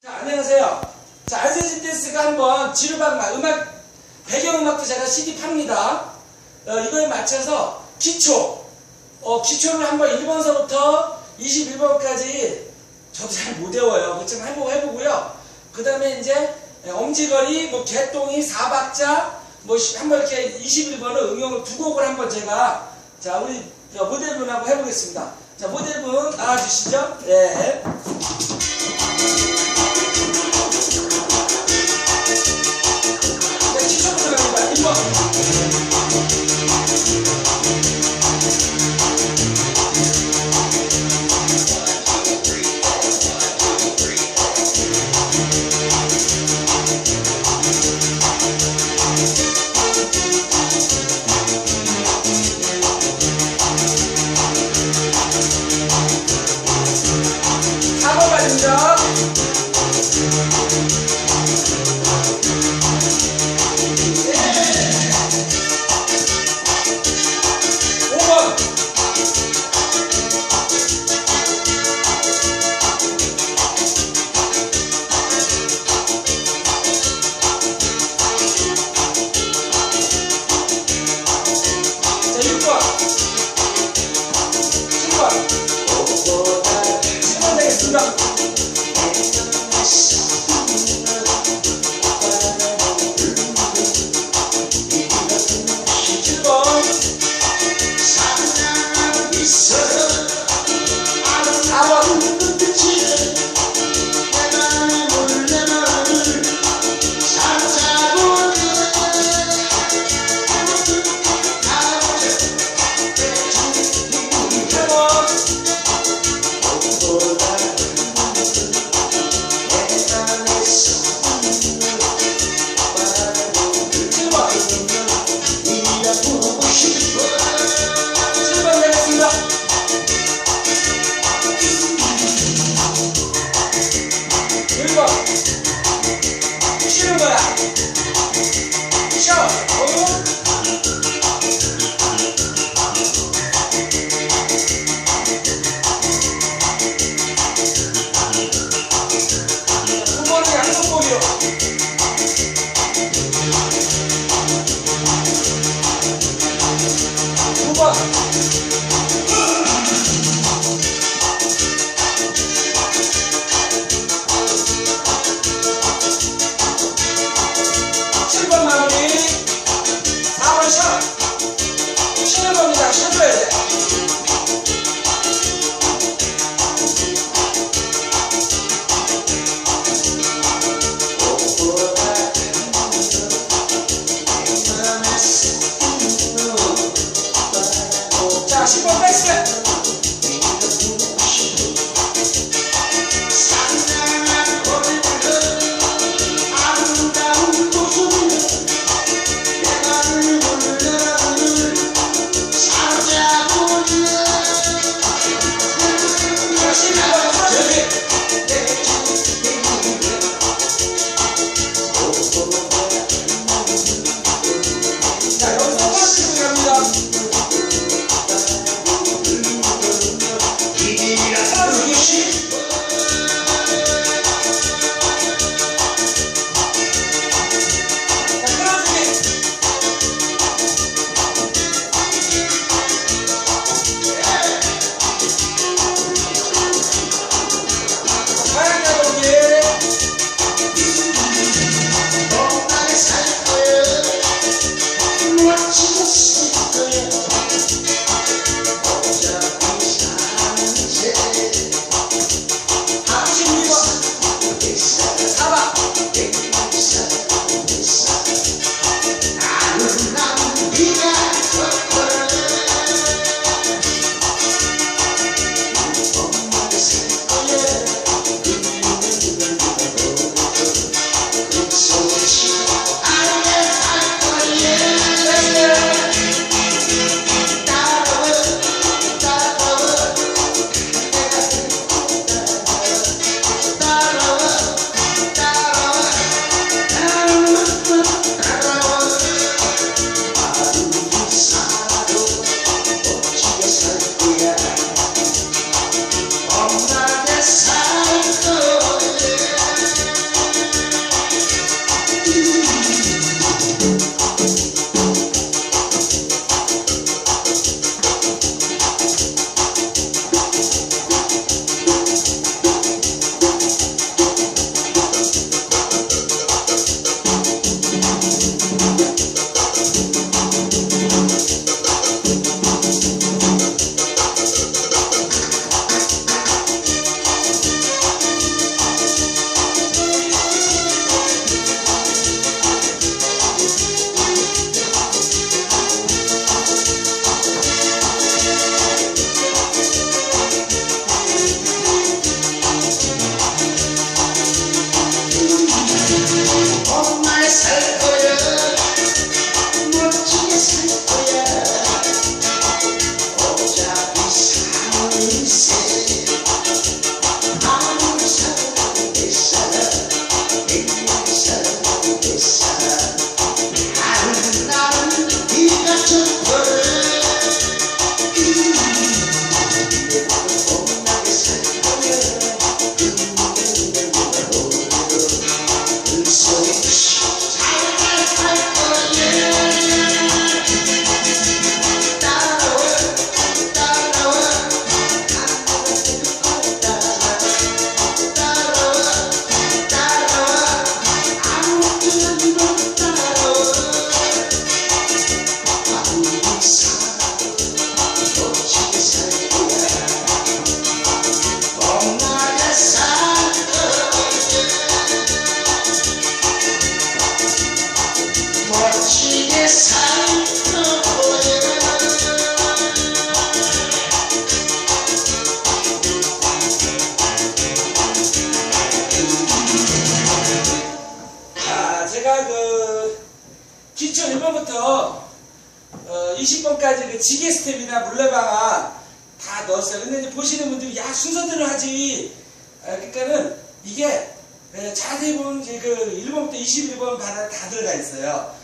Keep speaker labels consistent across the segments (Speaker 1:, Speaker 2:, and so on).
Speaker 1: 자, 안녕하세요. 자, 안세진 댄스가 한번 지루방만 음악, 배경음악도 제가 CD 팝니다. 어, 이거에 맞춰서 기초, 어, 기초를 한번 1번서부터 21번까지 저도 잘 못 외워요. 그좀 해보고 해보고요. 그 다음에 이제 엄지거리, 뭐 개똥이, 사박자, 뭐 시- 한번 이렇게 21번을 응용을 두 곡을 한번 제가 자 우리 저 모델분하고 해보겠습니다. 자 모델분 나와주시죠. 네. 네, Come on, let's do that. 지그 지게 스텝이나 물레방아 다 넣었어요. 근데 이제 보시는 분들이 야 순서대로 하지. 아, 그러니까는 이게 예, 자세히 보면 그 1번부터 21번 반에 다 들어가 있어요.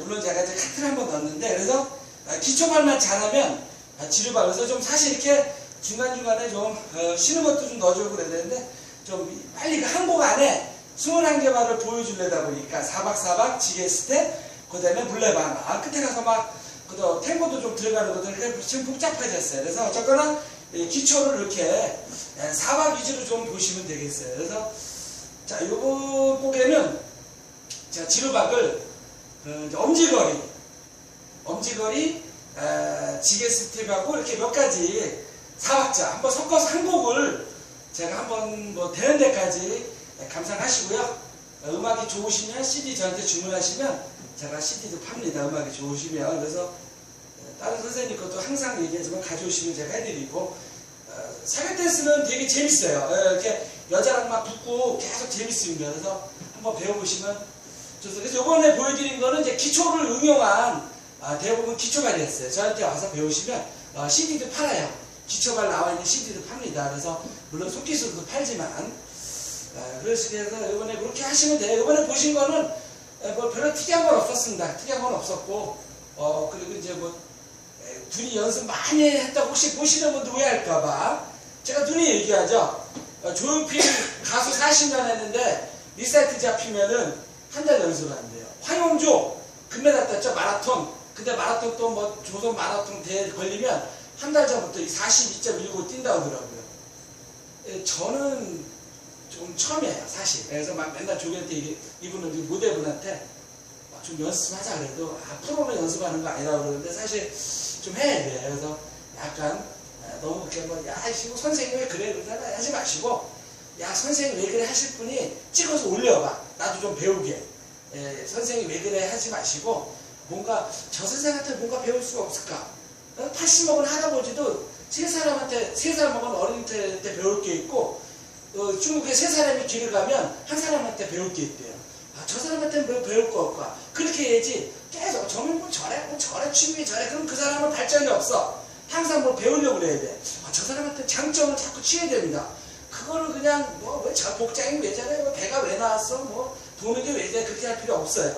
Speaker 1: 물론 제가 이제 카트를 한번 넣었는데 그래서 아, 기초발만 잘하면 아, 지르바 그래서 좀 사실 이렇게 중간중간에 좀 어, 쉬는 것도 좀 넣어주고 그래야 되는데 좀 빨리 그한곡 안에 21개 발을 보여주려다 보니까 4박 4박 지게 스텝 그 다음에 물레방 아 끝에 가서 막 그도 탱고도 좀 들어가는 것들 지금 복잡해졌어요. 그래서 어쨌거나 이 기초를 이렇게 예, 4박 위주로 좀 보시면 되겠어요. 그래서 자 요번 곡에는 자 지루박을 어, 엄지거리 엄지거리 에, 지게 스텝하고 이렇게 몇 가지 4박자 한번 섞어서 한 곡을 제가 한번 뭐 되는 데까지 감상하시고요. 어, 음악이 좋으시면 CD 저한테 주문하시면 제가 CD도 팝니다. 음악이 좋으시면 그래서 어, 다른 선생님 것도 항상 얘기하지만 가져오시면 제가 해드리고 어, 사교 댄스는 되게 재밌어요. 어, 이렇게 여자랑 막 붙고 계속 재밌습니다. 그래서 한번 배워보시면 좋습니다. 그래서 이번에 보여드린 거는 이제 기초를 응용한 아, 대부분 기초발이었어요. 저한테 와서 배우시면 어, CD도 팔아요. 기초발 나와 있는 CD도 팝니다. 그래서 물론 속기수도 팔지만 아, 그래서 이번에 그렇게 하시면 돼요. 이번에 보신 거는 에, 뭐 별로 특이한 건 없었습니다. 특이한 건 없었고 어 그리고 이제 뭐 에, 둘이 연습 많이 했다고 혹시 보시는 분들 오해할까봐 제가 둘이 얘기하죠. 어, 조용필 가수 40년 했는데 리사이트 잡히면은 한 달 연습을 한대요. 황용조 금메달 땄죠 마라톤. 근데 마라톤 또 뭐 조선 마라톤 대회 걸리면 한 달 전부터 42.19 뛴다고 하더라고요. 예, 저는 좀 처음이에요, 사실. 그래서 막 맨날 조교한테 이분은 모델분한테 막좀 연습하자 그래도 앞으로는 연습하는 거 아니라 그러는데 사실 좀 해야 돼. 그래서 약간 아, 너무 이렇게 뭐, 야, 이거 선생님 왜 그래? 그러잖아. 하지 마시고, 야, 선생님 왜 그래? 하실 분이 찍어서 올려봐. 나도 좀 배우게. 예, 선생님 왜 그래? 하지 마시고, 뭔가 저 선생한테 뭔가 배울 수가 없을까? 80 먹은 할아버지도 세 사람한테, 세 살 먹은 어린이한테 배울 게 있고, 어, 중국에 세 사람이 길을 가면 한 사람한테 배울 게 있대요. 아, 저 사람한테는 뭐 배울 거 없까? 그렇게 해야지 계속 저면 뭐 저래, 뭐 저래, 취미 저래. 그럼 그 사람은 발전이 없어. 항상 뭘 배우려고 그래야 돼. 아, 저 사람한테 장점을 자꾸 취해야 됩니다. 그거를 그냥 뭐왜저 복장이 왜 저래? 뭐 배가 왜 나왔어? 뭐 도는 게 왜 저래? 그렇게 할 필요 없어요.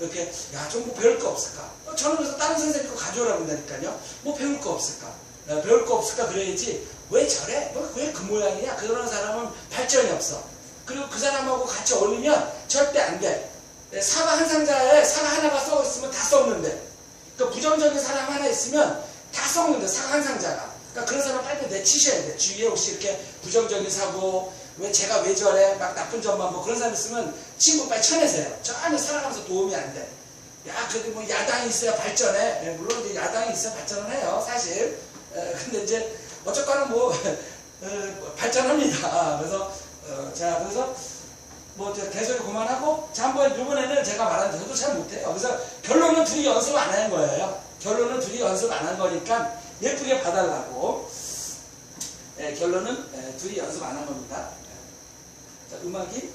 Speaker 1: 이렇게 야 좀 뭐 배울 거 없을까? 어, 저는 그래서 다른 선생님 거 가져오라고 한다니까요. 뭐 배울 거 없을까? 어, 배울 거 없을까 그래야지 왜 저래? 뭐왜그 모양이냐? 그런 사람은 발전이 없어. 그리고 그 사람하고 같이 어울리면 절대 안 돼. 예, 사과 한 상자에 사과 하나가 썩어 있으면 다 썩는데. 그 부정적인 사람 하나 있으면 다 썩는데 사과 한 상자가. 그러니까 그런 사람 빨리 내치셔야 돼. 주위에 혹시 이렇게 부정적인 사고, 왜 제가 왜 저래? 막 나쁜 점만 뭐 그런 사람 있으면 친구 빨리 쳐내세요. 저 안에 살아가면서 도움이 안 돼. 야, 그래도 뭐 야당이 있어야 발전해. 예, 물론 이제 야당이 있어야 발전을 해요. 사실. 에, 근데 이제 어쨌거나 뭐 어, 발전합니다. 그래서 어, 자 그래서 뭐 제가 개소리 그만하고 자 한번 이번에는 제가 말한 대로 잘 못해요. 그래서 결론은 둘이 연습 안 하는 거예요. 결론은 둘이 연습 안 한 거니까 예쁘게 봐달라고. 예, 결론은 예, 둘이 연습 안 한 겁니다. 자 음악이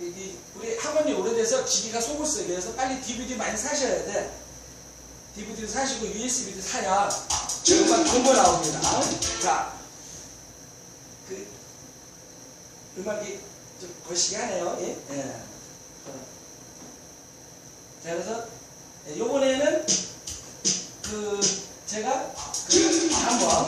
Speaker 1: 이, 우리 학원이 오래돼서 기기가 속을 쓰게 그래서 빨리 DVD 많이 사셔야 돼. DVD도 사시고 USB도 사야 음악 공부 나옵니다. 자, 그 음악이 좀 거시기 하네요. 예? 예. 자, 그래서 요번에는 그 제가 그 한번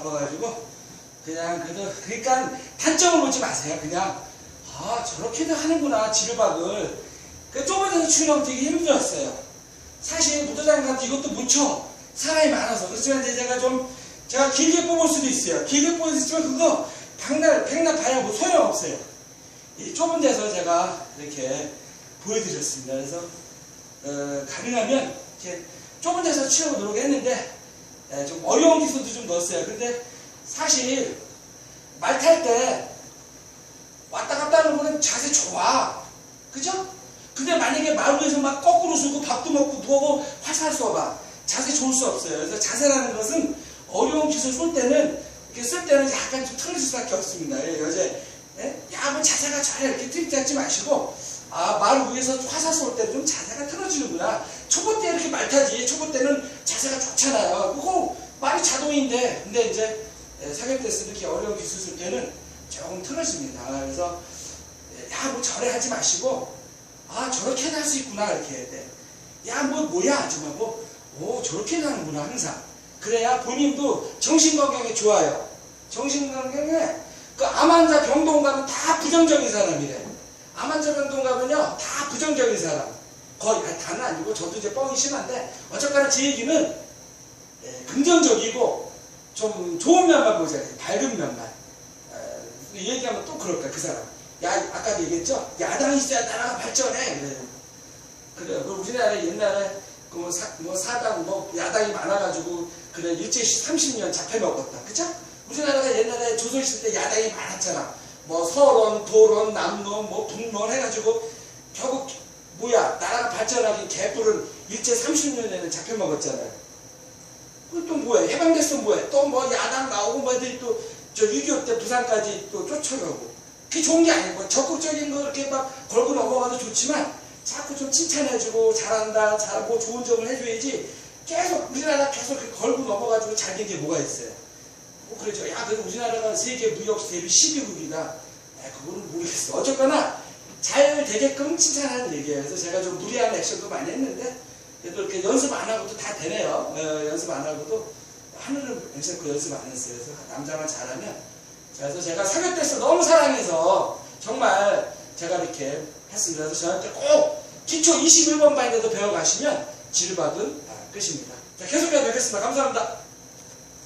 Speaker 1: 바빠가지고 그냥 그래도 그러니까 단점을 보지 마세요. 그냥 아 저렇게도 하는구나 지르박을. 그 좁은 데서 추는 되게 힘들었어요. 사실 무도장 감도 이것도 무청 사람이 많아서 그렇지만 이제 제가 좀 제가 길게 뽑을 수도 있어요. 길게 뽑을 수 있지만 그거 백날 백날 봐야 뭐 소용 없어요. 이 좁은 데서 제가 이렇게 보여드렸습니다. 그래서 어, 가능하면 이렇게 좁은 데서 치워보도록 했는데 예, 좀 어려운 기술도 좀 넣었어요. 근데 사실 말 탈 때 왔다 갔다 하는 거는 자세 좋아. 그죠? 근데 만약에 말 위에서 막 거꾸로 서고 밥도 먹고 누워고 화살 쏘봐. 자세 좋을 수 없어요. 그래서 자세라는 것은 어려운 기술 쏠 때는 이렇게 쓸 때는 약간 좀 틀어질 수밖에 없습니다. 예, 여제 예? 야, 뭐 자세가 저래 이렇게 틀 잡지 마시고 아, 말 위에서 화살 쏠때 좀 자세가 틀어지는구나. 초보 때 이렇게 말 타지. 초보 때는 자세가 좋잖아요. 그거 말이 자동인데 근데 이제 예, 사격 때 이렇게 어려운 기술 쓸 때는 조금 틀어집니다. 그래서 예, 야, 뭐 저래 하지 마시고 아 저렇게도 할수 있구나 이렇게 해야 돼. 야 뭐 뭐야 아줌마 뭐, 오 저렇게 하는구나 항상. 그래야 본인도 정신건강에 좋아요. 정신건강에 그 암환자 병동 가면 다 부정적인 사람이래. 암환자 병동 가면요 다 부정적인 사람. 거의 아니, 다는 아니고 저도 이제 뻥이 심한데 어쨌거나 제 얘기는 예, 긍정적이고 좀 좋은 면만 보자. 밝은 면만. 에, 얘기하면 또 그럴까, 그 사람. 야, 아까도 얘기했죠? 야당이 있어야 나라가 발전해. 그래요. 그래요. 그 우리나라에 옛날에 그 뭐, 사, 뭐 사당, 뭐 야당이 많아가지고 그래 일제 30년 잡혀먹었다. 그죠? 우리나라가 옛날에 조선시대 때 야당이 많았잖아. 뭐 서론, 도론, 남론, 뭐 북론 해가지고 결국 뭐야 나라가 발전하기 개뿔은 일제 30년에는 잡혀 먹었잖아요. 그또 뭐야 해방됐어 뭐야 또 뭐 야당 나오고 뭐 애들이 또저 6.25 때 부산까지 또 쫓아가고. 그게 좋은 게 아니고 적극적인 거 이렇게 막 걸고 넘어가도 좋지만 자꾸 좀 칭찬해주고 잘한다 잘하고 좋은 점을 해줘야지 계속 우리나라 계속 걸고 넘어가지고 잘 된 게 뭐가 있어요 뭐 그러죠 야 그래도 우리나라가 세계 무역 대비 12국이다 에 그거는 모르겠어 어쨌거나 잘 되게끔 칭찬하는 얘기예요 그래서 제가 좀 무리한 액션도 많이 했는데 그래도 이렇게 연습 안 하고도 다 되네요 어, 연습 안 하고도 하늘은 괜찮고 연습 안 했어요 그래서 남자만 잘하면 자, 그래서 제가 사교 때서 너무 사랑해서 정말 제가 이렇게 했습니다. 그래서 저한테 꼭 기초 21번 바인드도 배워가시면 지르박은 다 끝입니다. 자, 계속해서 뵙겠습니다. 감사합니다.